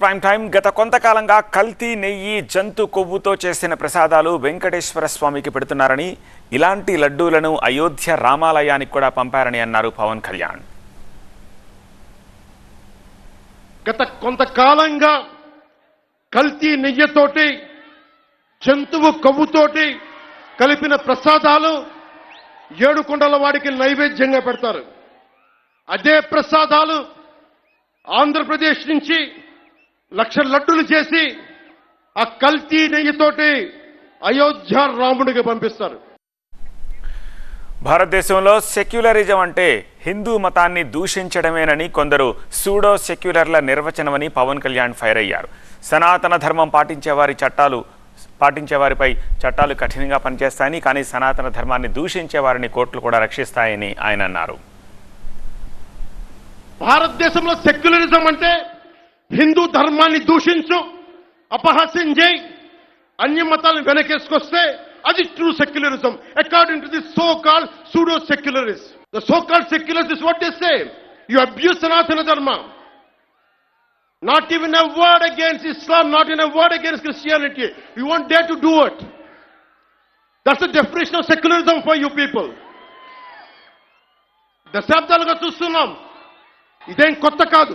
Prime time గత కొంతకాలంగా కల్తీ నెయ్యి జంతు కొవ్వుతో చేసిన ప్రసాదాలు వెంకటేశ్వర స్వామికి పెడుతున్నారని ఇలాంటి లడ్డూలను అయోధ్య రామాలయానికి కూడా పంపారని అన్నారు పవన్ కళ్యాణ్. గత కొంతకాలంగా కల్తీ నెయ్యితోటి జంతువు కొవ్వుతోటి కలిపిన ప్రసాదాలు ఏడుకొండల వాడికి నైవేద్యంగా పెడతారు. అదే ప్రసాదాలు ఆంధ్రప్రదేశ్ నుంచి లక్ష లడ్డులు చేసి ఆ కల్తీ నెయ్యితోటి అయోధ్య రాముడికి పంపిస్తారు. భారతదేశంలో సెక్యులరిజం అంటే హిందూ మతాన్ని దూషించడమేనని కొందరు సూడో సెక్యులర్ల నిర్వచనమని పవన్ కళ్యాణ్ ఫైర్ అయ్యారు. సనాతన ధర్మం పాటించే వారి చట్టాలు పాటించే వారిపై చట్టాలు కఠినంగా పనిచేస్తాయని కానీ సనాతన ధర్మాన్ని దూషించే వారిని కోర్టులు కూడా రక్షిస్తాయని ఆయన అన్నారు. భారతదేశంలో సెక్యులరిజం అంటే హిందూ ధర్మాన్ని దూషించు అపహాస్యం చేయి. అన్య మతాలను వెనకేసుకొస్తే అది true secularism according to the so call pseudo secularist the so call seculars is what is say you abuse Sanatana Dharma not even a word against Islam not in a word against Christianity you want they to do it that's the definition of secularism for you people దశాబ్దాలుగా చూస్తున్నాం. ఇదేం కొత్త కాదు.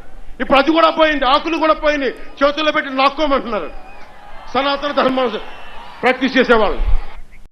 ఇప్పుడు అది కూడా పోయింది ఆకులు కూడా పోయింది చేతుల్లో పెట్టి నాక్కోమంటున్నారు. సనాతన ధర్మం ప్రాక్టీస్ చేసేవాళ్ళు.